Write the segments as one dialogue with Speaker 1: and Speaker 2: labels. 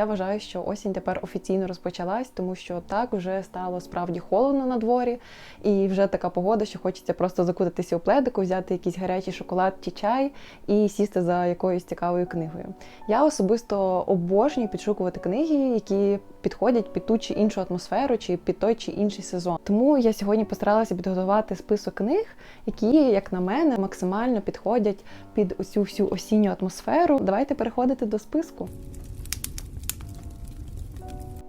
Speaker 1: Я вважаю, що осінь тепер офіційно розпочалась, тому що так вже стало справді холодно на дворі, і вже така погода, що хочеться просто закутатися у пледику, взяти якийсь гарячий шоколад чи чай і сісти за якоюсь цікавою книгою. Я особисто обожнюю підшукувати книги, які підходять під ту чи іншу атмосферу, чи під той чи інший сезон. Тому я сьогодні постаралася підготувати список книг, які, як на мене, максимально підходять під усю всю осінню атмосферу. Давайте переходити до списку.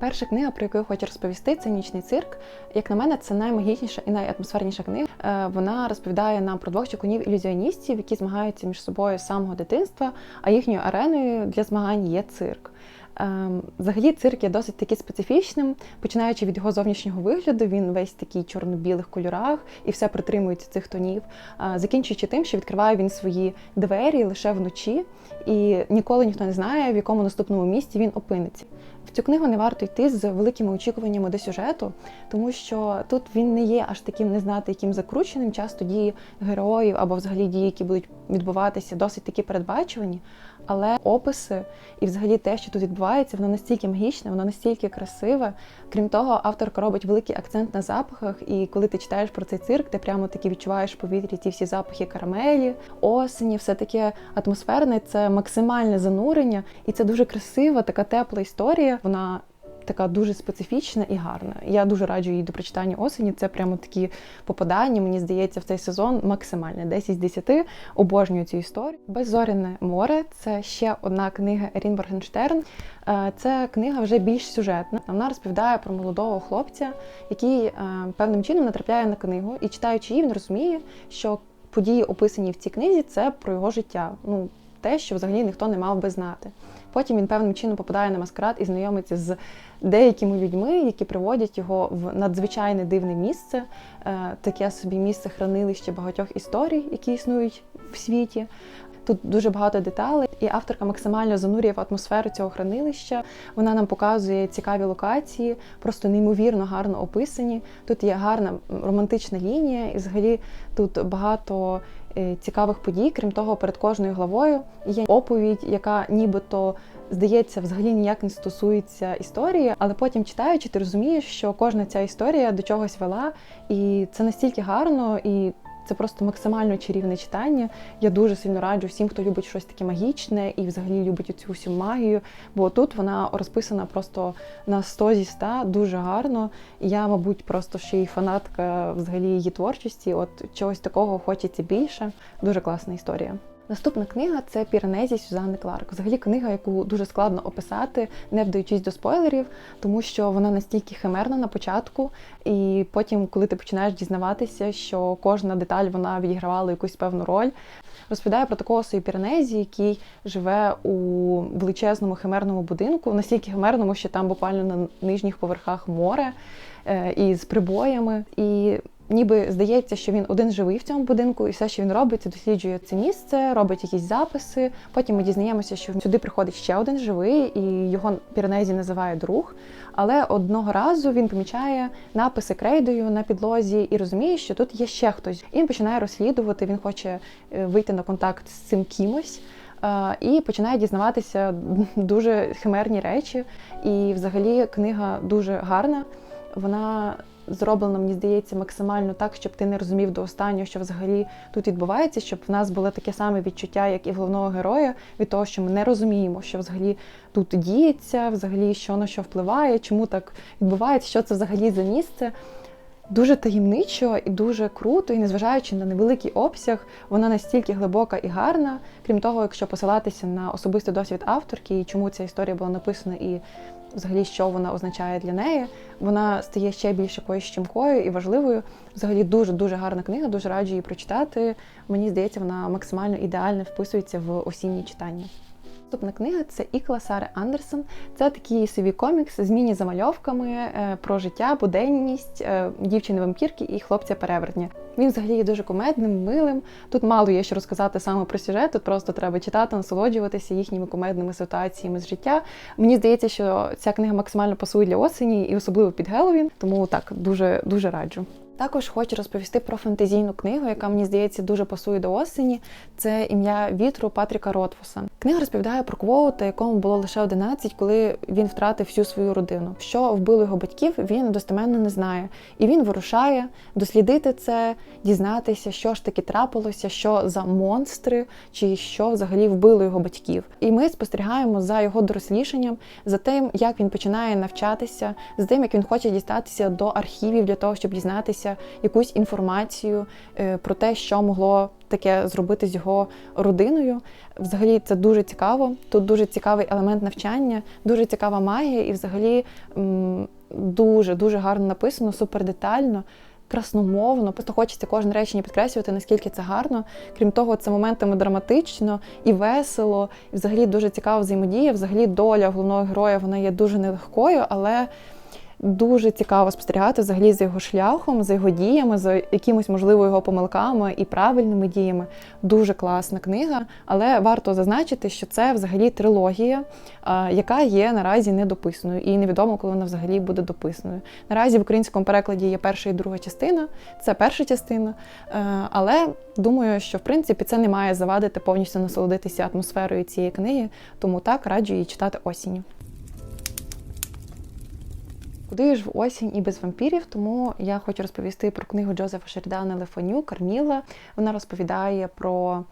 Speaker 1: Перша книга, про яку я хочу розповісти, це нічний цирк. Як на мене, це наймагічніша і найатмосферніша книга. Е, Вона розповідає нам про двох чекунів ілюзіоністів, які змагаються між собою з самого дитинства, а їхньою ареною для змагань є цирк. Ем, Взагалі, цирк є досить таки специфічним, починаючи від його зовнішнього вигляду, він весь такий чорно-білих кольорах і все притримується цих тонів, закінчуючи тим, що відкриває він свої двері лише вночі, і ніколи ніхто не знає, в якому наступному місці він опиниться. В цю книгу не варто йти з великими очікуваннями до сюжету, тому що тут він не є аж таким не знати, яким закрученим. Часто дії героїв або взагалі дії, які будуть відбуватися, досить такі передбачувані. Але описи і взагалі те, що тут відбувається, воно настільки магічне, воно настільки красиве. Крім того, авторка робить великий акцент на запахах, і коли ти читаєш про цей цирк, ти прямо таки відчуваєш в повітрі ті всі запахи карамелі, осені, все таке атмосферне, це максимальне занурення, і це дуже красива, така тепла історія. Вона така дуже специфічна і гарна. Я дуже раджу її до прочитання осені. Це прямо такі попадання. Мені здається, в цей сезон максимальне 10 з 10. Обожнюю цю історію. Беззоряне море це ще одна книга Ерін Боргенштерн. Е, Це книга вже більш сюжетна. Вона розповідає про молодого хлопця, який е, певним чином натрапляє на книгу, і читаючи її, він розуміє, що події, описані в цій книзі, це про його життя. Ну, те, що взагалі ніхто не мав би знати. Потім він певним чином попадає на маскарад і знайомиться з деякими людьми, які приводять його в надзвичайне дивне місце, е, таке собі місце хранилище багатьох історій, які існують в світі. Тут дуже багато деталей, і авторка максимально занурює в атмосферу цього хранилища. Вона нам показує цікаві локації, просто неймовірно гарно описані. Тут є гарна романтична лінія, і взагалі тут багато цікавих подій. Крім того, перед кожною главою є оповідь, яка нібито здається, взагалі ніяк не стосується історії, але потім читаючи, ти розумієш, що кожна ця історія до чогось вела, і це настільки гарно і. Це просто максимально чарівне читання. Я дуже сильно раджу всім, хто любить щось таке магічне і взагалі любить цю всю магію. Бо тут вона розписана просто на 100 зі 100, дуже гарно. Я, мабуть, просто ще й фанатка взагалі її творчості. От чогось такого хочеться більше. Дуже класна історія. Наступна книга це Піранезі Сюзанни Кларк. Взагалі книга, яку дуже складно описати, не вдаючись до спойлерів, тому що вона настільки химерна на початку, і потім, коли ти починаєш дізнаватися, що кожна деталь вона відігравала якусь певну роль. Розповідає про такого собі Піранезі, який живе у величезному химерному будинку, настільки химерному, що там буквально на нижніх поверхах море е, і з прибоями. І ніби здається, що він один живий в цьому будинку, і все, що він робить, це досліджує це місце, робить якісь записи. Потім ми дізнаємося, що сюди приходить ще один живий, і його Піранезі називає друг. Але одного разу він помічає написи крейдою на підлозі і розуміє, що тут є ще хтось. І він починає розслідувати. Він хоче е, вийти на контакт з цим кимось. Е, І починає дізнаватися дуже химерні речі. І, взагалі, книга дуже гарна. Вона зроблена, мені здається, максимально так, щоб ти не розумів до останнього, що взагалі тут відбувається, щоб в нас було таке саме відчуття, як і головного героя, від того, що ми не розуміємо, що взагалі тут діється, взагалі що на що впливає, чому так відбувається, що це взагалі за місце. Дуже таємничо і дуже круто, і незважаючи на невеликий обсяг, вона настільки глибока і гарна. Крім того, якщо посилатися на особистий досвід авторки і чому ця історія була написана, і взагалі що вона означає для неї, вона стає ще більш якоюсь щемкою і важливою. Взагалі дуже дуже гарна книга, дуже раджу її прочитати. Мені здається, вона максимально ідеально вписується в осінні читання. Наступна книга це Ікла Сари Андерсон. Це такий собі комікс з міні-замальовками е, про життя, буденність е, дівчини-вампірки і хлопця-перевертня. Він взагалі є дуже кумедним, милим. Тут мало є що розказати саме про сюжет, тут просто треба читати, насолоджуватися їхніми кумедними ситуаціями з життя. Мені здається, що ця книга максимально пасує для осені і особливо під Геловін, тому так дуже дуже раджу. Також хочу розповісти про фантазійну книгу, яка мені здається дуже пасує до осені. Це ім'я вітру Патріка Ротфуса. Книга розповідає про Квоута, якому було лише 11, коли він втратив всю свою родину. Що вбило його батьків, він достеменно не знає. І він вирушає дослідити це, дізнатися, що ж таки трапилося, що за монстри, чи що взагалі вбило його батьків. І ми спостерігаємо за його дорослішанням, за тим, як він починає навчатися, за тим, як він хоче дістатися до архівів для того, щоб дізнатися якусь інформацію е, про те, що могло таке зробити з його родиною. Взагалі, це дуже цікаво. Тут дуже цікавий елемент навчання, дуже цікава магія, і взагалі дуже дуже гарно написано, супер детально. Красномовно, просто хочеться кожне речення підкреслювати, наскільки це гарно. Крім того, це моментами драматично і весело, і взагалі дуже цікава взаємодія. Взагалі, доля головного героя вона є дуже нелегкою, але Дуже цікаво спостерігати взагалі за його шляхом, за його діями, за якимось, можливо, його помилками і правильними діями. Дуже класна книга, але варто зазначити, що це взагалі трилогія, яка є наразі недописаною, і невідомо, коли вона взагалі буде дописаною. Наразі в українському перекладі є перша і друга частина, це перша частина. Але думаю, що в принципі це не має завадити повністю насолодитися атмосферою цієї книги, тому так раджу її читати осінню. Куди ж в осінь і без вампірів? Тому я хочу розповісти про книгу Джозефа Шердана Лефоню Карміла. Вона розповідає про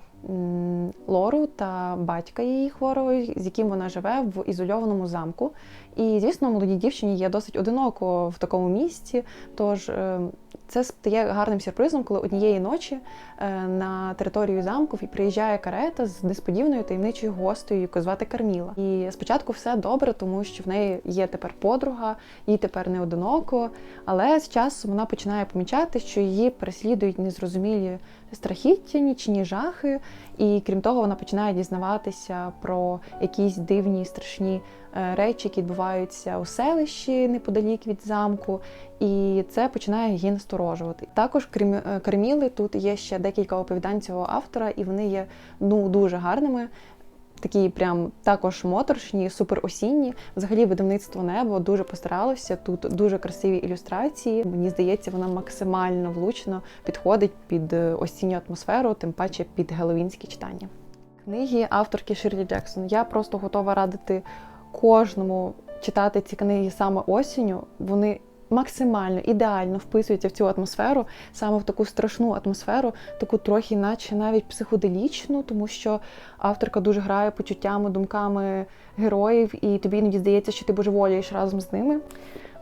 Speaker 1: Лору та батька її хворого, з яким вона живе в ізольованому замку. І, звісно, молодій дівчині є досить одиноко в такому місці. Тож е, це стає гарним сюрпризом, коли однієї ночі е, на територію замку приїжджає карета з несподіваною таємничою гостею, яку звати Карміла. І спочатку все добре, тому що в неї є тепер подруга, їй тепер не одиноко. Але з часом вона починає помічати, що її переслідують незрозумілі страхіття, нічні жахи. І крім того, вона починає дізнаватися про якісь дивні страшні е, речі, які відбуваються у селищі неподалік від замку, і це починає її насторожувати. Також, крім е, Карміли, тут є ще декілька оповідань цього автора, і вони є ну дуже гарними. Такі прям також моторшні, суперосінні. Взагалі, видавництво небо дуже постаралося. Тут дуже красиві ілюстрації. Мені здається, вона максимально влучно підходить під е, осінню атмосферу, тим паче під геловінські читання. Книги авторки Ширлі Джексон. Я просто готова радити кожному читати ці книги саме осінню. Вони максимально ідеально вписується в цю атмосферу, саме в таку страшну атмосферу, таку трохи, наче навіть психоделічну, тому що авторка дуже грає почуттями, думками героїв, і тобі іноді здається, що ти божеволієш разом з ними.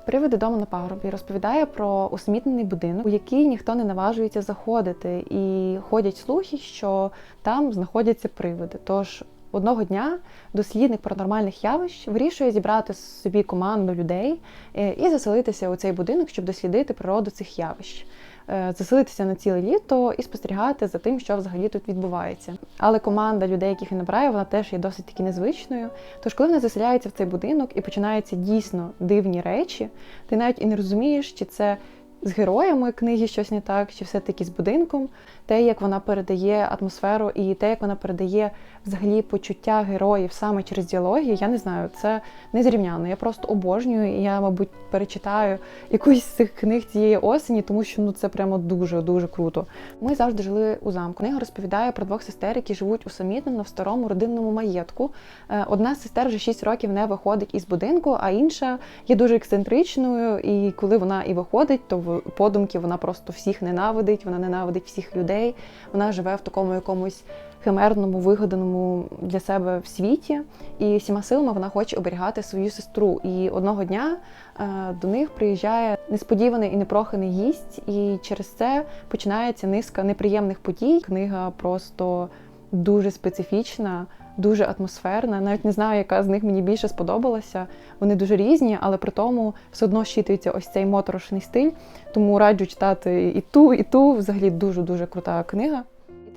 Speaker 1: Приведе дому на пагорбі розповідає про усмітнений будинок, у який ніхто не наважується заходити, і ходять слухи, що там знаходяться привиди. Тож Одного дня дослідник паранормальних явищ вирішує зібрати собі команду людей е, і заселитися у цей будинок, щоб дослідити природу цих явищ, е, заселитися на ціле літо і спостерігати за тим, що взагалі тут відбувається. Але команда людей, яких він набирає, вона теж є досить таки незвичною. Тож, коли вони заселяються в цей будинок і починаються дійсно дивні речі, ти навіть і не розумієш, чи це з героями книги щось не так, чи все-таки з будинком, те, як вона передає атмосферу, і те, як вона передає взагалі почуття героїв саме через діалоги, я не знаю, це незрівняно. Я просто обожнюю, і я, мабуть, перечитаю якусь з цих книг цієї осені, тому що ну це прямо дуже-дуже круто. Ми завжди жили у замку. Книга розповідає про двох сестер, які живуть усамітнено в старому родинному маєтку. Е, одна з сестер вже 6 років не виходить із будинку, а інша є дуже ексцентричною. І коли вона і виходить, то подумки вона просто всіх ненавидить, вона ненавидить всіх людей. Вона живе в такому якомусь химерному, вигаданому для себе в світі, і всіма силами вона хоче оберігати свою сестру. І одного дня е, до них приїжджає несподіваний і непроханий гість, і через це починається низка неприємних подій. Книга просто дуже специфічна. Дуже атмосферна, навіть не знаю, яка з них мені більше сподобалася. Вони дуже різні, але при тому все одно щитується ось цей моторошний стиль. Тому раджу читати і ту, і ту. Взагалі дуже дуже крута книга.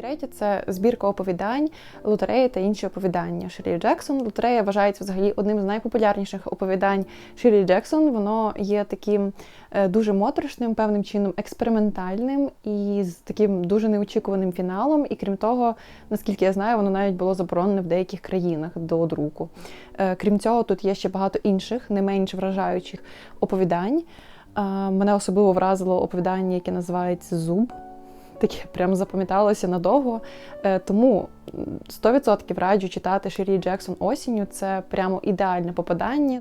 Speaker 1: Третє це збірка оповідань, лотереї та інші оповідання. Ширі Джексон. Лотерея вважається взагалі одним з найпопулярніших оповідань Ширі Джексон. Воно є таким е, дуже моторошним, певним чином, експериментальним і з таким дуже неочікуваним фіналом. І крім того, наскільки я знаю, воно навіть було заборонене в деяких країнах до друку. Е, крім цього, тут є ще багато інших, не менш вражаючих оповідань. Мене особливо вразило оповідання, яке називається Зуб. Таке прям запам'яталося надовго. Е, тому 100% раджу читати Ширі Джексон осінню. Це прямо ідеальне попадання.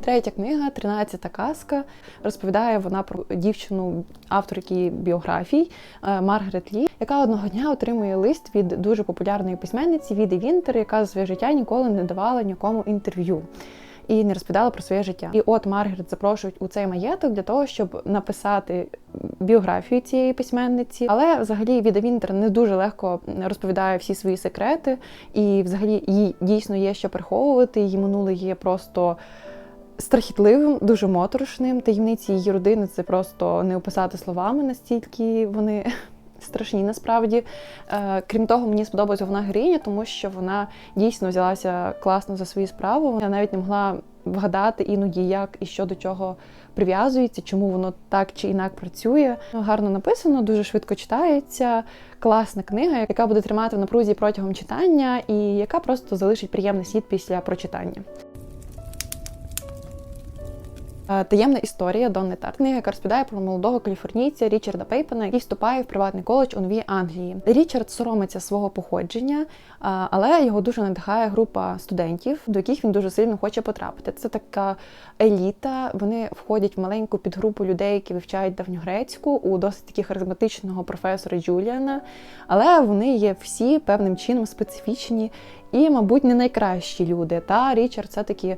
Speaker 1: Третя книга «13 казка. Розповідає вона про дівчину авторки біографій е, Маргарет Лі, яка одного дня отримує лист від дуже популярної письменниці Віди Вінтер, яка за своє життя ніколи не давала нікому інтерв'ю. І не розповідала про своє життя. І от Маргарет запрошують у цей маєток для того, щоб написати біографію цієї письменниці. Але взагалі Віда Вінтер не дуже легко розповідає всі свої секрети, і взагалі їй дійсно є що приховувати. Її минуле є просто страхітливим, дуже моторошним. Таємниці її родини це просто не описати словами, настільки вони. Страшні насправді. Е, крім того, мені сподобалася вона героїня, тому що вона дійсно взялася класно за свою справу. Я навіть не могла вгадати іноді, як і що до чого прив'язується, чому воно так чи інак працює. Гарно написано, дуже швидко читається. Класна книга, яка буде тримати в напрузі протягом читання, і яка просто залишить приємний слід після прочитання. Е, таємна історія Донни Тарт. Книга, яка розповідає про молодого каліфорнійця Річарда Пейпена, який вступає в приватний коледж у Новій Англії. Річард соромиться свого походження, е, але його дуже надихає група студентів, до яких він дуже сильно хоче потрапити. Це така еліта. Вони входять в маленьку підгрупу людей, які вивчають давньогрецьку у досить таки харизматичного професора Джуліана. Але вони є всі певним чином специфічні і, мабуть, не найкращі люди. Та Річард це такі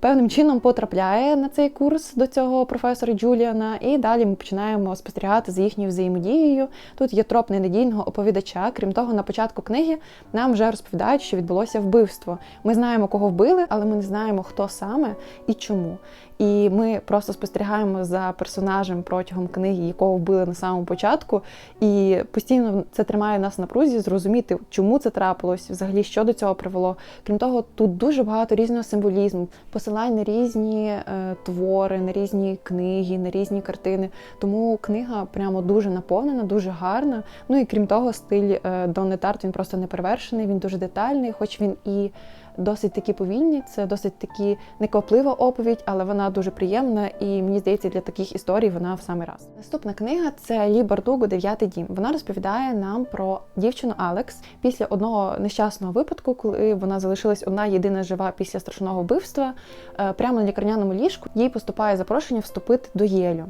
Speaker 1: певним чином потрапляє на цей курс до цього професора Джуліана, і далі ми починаємо спостерігати за їхньою взаємодією. Тут є троп ненадійного оповідача. Крім того, на початку книги нам вже розповідають, що відбулося вбивство. Ми знаємо, кого вбили, але ми не знаємо, хто саме і чому. І ми просто спостерігаємо за персонажем протягом книги, якого вбили на самому початку. І постійно це тримає нас на прузі, зрозуміти, чому це трапилось, взагалі що до цього привело. Крім того, тут дуже багато різного символізму, посилань на різні е, твори, на різні книги, на різні картини. Тому книга прямо дуже наповнена, дуже гарна. Ну і крім того, стиль е, Донни Тарт він просто неперевершений, він дуже детальний, хоч він і досить такі повільні, це досить таки некваплива оповідь, але вона дуже приємна і мені здається, для таких історій вона в самий раз. Наступна книга це Лі Бардуго Дев'ятий дім. Вона розповідає нам про дівчину Алекс після одного нещасного випадку, коли вона залишилась одна єдина жива після страшного вбивства. Е, прямо на лікарняному ліжку їй поступає запрошення вступити до Єлю.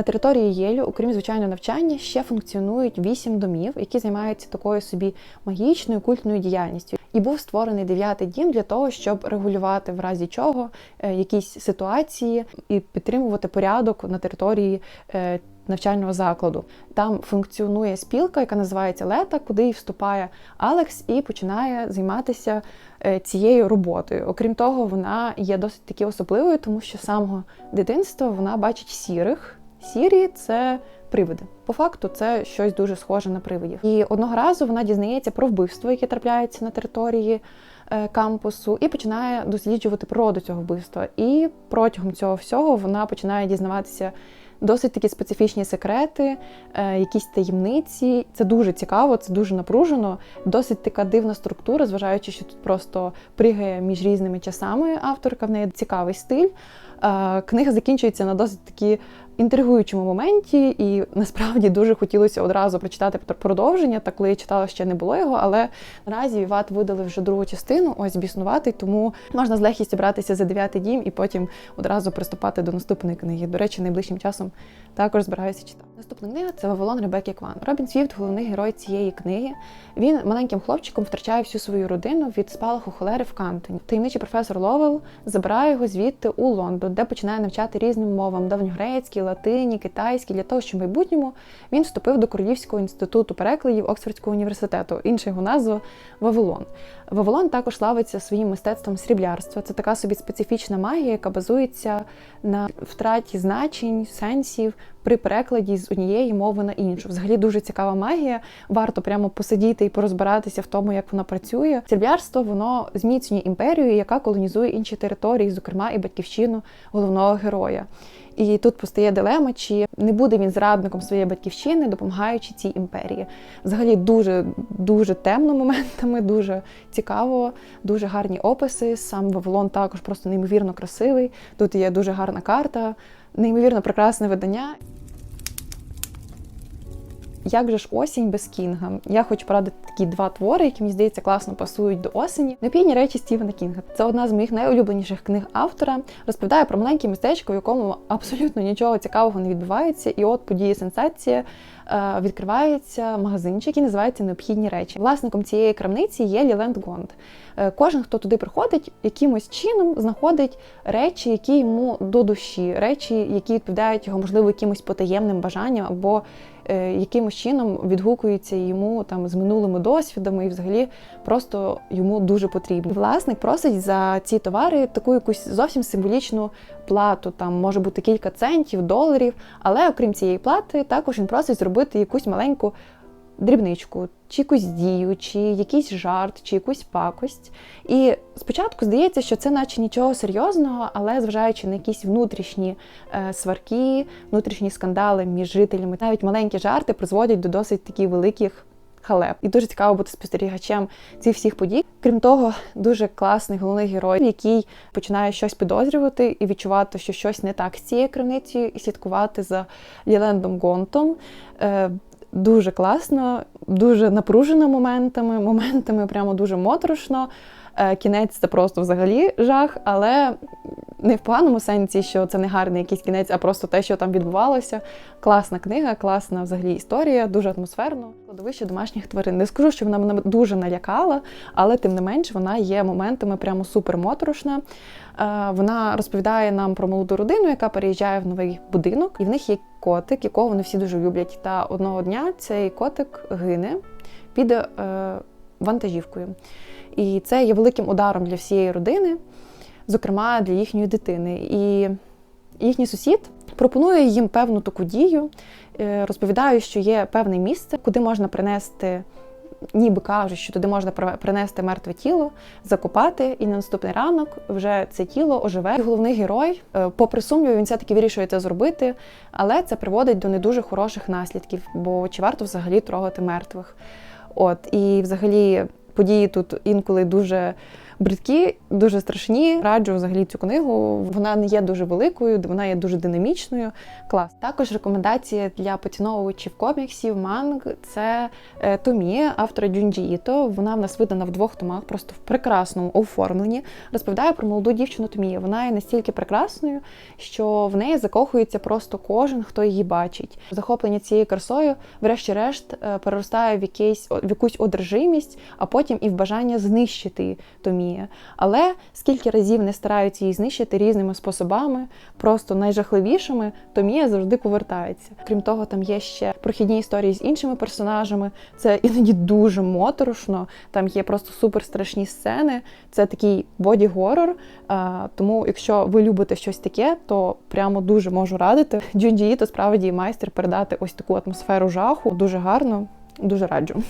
Speaker 1: На території Єлю, окрім звичайного навчання, ще функціонують вісім домів, які займаються такою собі магічною культною діяльністю. І був створений дев'ятий дім для того, щоб регулювати в разі чого е, якісь ситуації і підтримувати порядок на території. Е, навчального закладу там функціонує спілка, яка називається Лета, куди і вступає Алекс і починає займатися е, цією роботою. Окрім того, вона є досить таки особливою, тому що з самого дитинства вона бачить сірих. Сірі це привиди. По факту, це щось дуже схоже на привидів. І одного разу вона дізнається про вбивство, яке трапляється на території е, кампусу, і починає досліджувати природу цього вбивства. І протягом цього всього вона починає дізнаватися. Досить такі специфічні секрети, е, якісь таємниці. Це дуже цікаво, це дуже напружено. Досить така дивна структура, зважаючи, що тут просто пригає між різними часами авторка. В неї цікавий стиль. Е, книга закінчується на досить такі інтригуючому моменті, і насправді дуже хотілося одразу прочитати продовження. Та коли я читала, ще не було його. Але наразі Віват видали вже другу частину, ось біснуватий, тому можна з легкістю братися за дев'ятий дім і потім одразу приступати до наступної книги. До речі, найближчим часом також збираюся читати. Наступна книга це Вавилон Ребекки Кван. Робін Свіфт, головний герой цієї книги. Він маленьким хлопчиком втрачає всю свою родину від спалаху холери в Кантоні. Таємничий професор Ловел забирає його звідти у Лондон, де починає навчати різним мовам давньогрецький, латині, китайській, для того, щоб в майбутньому він вступив до Королівського інституту перекладів Оксфордського університету. Інша його назва Вавилон. Вавилон також славиться своїм мистецтвом сріблярства. Це така собі специфічна магія, яка базується на втраті значень, сенсів при перекладі з однієї мови на іншу. Взагалі дуже цікава магія. Варто прямо посидіти і порозбиратися в тому, як вона працює. Сріблярство воно зміцнює імперію, яка колонізує інші території, зокрема і батьківщину головного героя. І тут постає дилема, чи не буде він зрадником своєї батьківщини, допомагаючи цій імперії. Взагалі дуже дуже темно моментами, дуже цікаво, дуже гарні описи. Сам Вавилон також просто неймовірно красивий. Тут є дуже гарна карта. неймовірно прекрасне видання. Як же ж осінь без Кінга? Я хочу порадити такі два твори, які мені здається класно пасують до осені. Необхідні речі Стівена Кінга. Це одна з моїх найулюбленіших книг автора. Розповідає про маленьке містечко, в якому абсолютно нічого цікавого не відбувається. І от події сенсація е, відкривається магазинчик, який називається Необхідні речі. Власником цієї крамниці є Ліленд Гонд. Е, Кожен, хто туди приходить, якимось чином знаходить речі, які йому до душі, речі, які відповідають його, можливо, якимось потаємним бажанням або якимось чином відгукується йому там з минулими досвідами, і взагалі просто йому дуже потрібно. Власник просить за ці товари таку якусь зовсім символічну плату. Там може бути кілька центів, доларів. Але окрім цієї плати, також він просить зробити якусь маленьку дрібничку, чи якусь дію, чи якийсь жарт, чи якусь пакость. І спочатку здається, що це наче нічого серйозного, але зважаючи на якісь внутрішні е, сварки, внутрішні скандали між жителями, навіть маленькі жарти призводять до досить таких великих. Халеп. І дуже цікаво бути спостерігачем цих всіх подій. Крім того, дуже класний головний герой, який починає щось підозрювати і відчувати, що щось не так з цією крамницею, і слідкувати за Лілендом Гонтом. Дуже класно, дуже напружено моментами, моментами прямо дуже моторошно. Е, Кінець це просто взагалі жах, але не в поганому сенсі, що це не гарний якийсь кінець, а просто те, що там відбувалося. Класна книга, класна взагалі історія, дуже атмосферно. Кладовище домашніх тварин. Не скажу, що вона мене дуже налякала, але тим не менш вона є моментами прямо супер моторошна. Е, Вона розповідає нам про молоду родину, яка переїжджає в новий будинок, і в них є котик, якого вони всі дуже люблять. Та одного дня цей котик гине під е, вантажівкою. І це є великим ударом для всієї родини, зокрема для їхньої дитини. І їхній сусід пропонує їм певну таку дію, е, розповідає, що є певне місце, куди можна принести. Ніби кажуть, що туди можна принести мертве тіло, закопати, і на наступний ранок вже це тіло оживе. І головний герой, е, попри сумнів, він все-таки вирішує це зробити, але це приводить до не дуже хороших наслідків, бо чи варто взагалі трогати мертвих. От і взагалі події тут інколи дуже бридкі, дуже страшні. Раджу взагалі цю книгу. Вона не є дуже великою, вона є дуже динамічною. Клас. Також рекомендація для поціновувачів коміксів, манг це е, Томі, автора Джунджі Іто. Вона в нас видана в двох томах, просто в прекрасному оформленні. Розповідає про молоду дівчину Томі. Вона є настільки прекрасною, що в неї закохується просто кожен, хто її бачить. Захоплення цією красою, врешті-решт, е, переростає в якийсь в якусь одержимість, а потім і в бажання знищити Томія. Але скільки разів не стараються її знищити різними способами, просто найжахливішими, Томія завжди повертається. Крім того, там є ще прохідні історії з іншими персонажами. Це іноді дуже моторошно. Там є просто супер страшні сцени. Це такий боді-горор. Тому, якщо ви любите щось таке, то прямо дуже можу радити. Джунджі Іто справді майстер передати ось таку атмосферу жаху. Дуже гарно, дуже раджу.